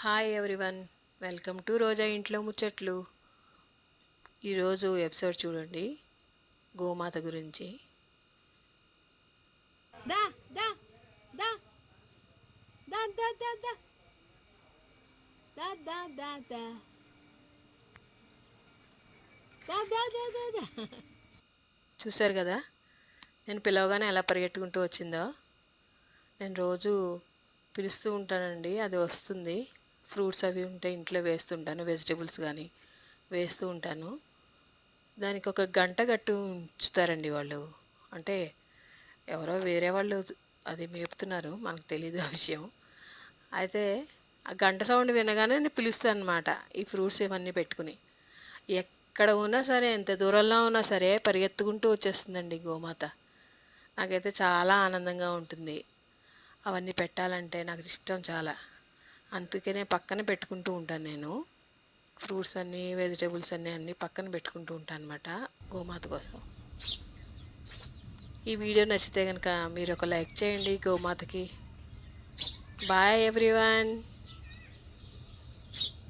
Hi everyone welcome to Roja ఇంట్లో ముచ్చట్లు ఈరోజు ఎపిసోడ్ చూడండి. గోమాత గురించి. చూశారు కదా? నేను పిలవగానే ఎలా పరిగెట్టుకుంటూ వచ్చిందో. నేను రోజు పిలుస్తూ ఉంటానండి. అది వస్తుంది. ఫ్రూట్స్ అవి ఉంటే ఇంట్లో వేస్తుంటాను వెజిటేబుల్స్ కానీ వేస్తూ ఉంటాను. దానికి ఒక గంట గట్టు ఉంచుతారండి వాళ్ళు. అంటే ఎవరో వేరే వాళ్ళు అది మేపుతున్నారు మనకు తెలియదు ఆ విషయం. అయితే ఆ గంట సౌండ్ వినగానే నేను పిలుస్తాను అనమాట ఈ ఫ్రూట్స్ ఇవన్నీ పెట్టుకుని. ఎక్కడ ఉన్నా సరే ఎంత దూరంలో ఉన్నా సరే పరిగెత్తుకుంటూ వచ్చేస్తుందండి గోమాత. నాకైతే చాలా ఆనందంగా ఉంటుంది. అవన్నీ పెట్టాలంటే నాకు ఇష్టం చాలా. అందుకనే పక్కన పెట్టుకుంటూ ఉంటాను నేను. ఫ్రూట్స్ అన్నీ వెజిటేబుల్స్ అన్నీ అన్నీ పక్కన పెట్టుకుంటూ ఉంటాను అనమాట గోమాత కోసం. ఈ వీడియో నచ్చితే కనుక మీరు ఒక లైక్ చేయండి గోమాతకి. Bye everyone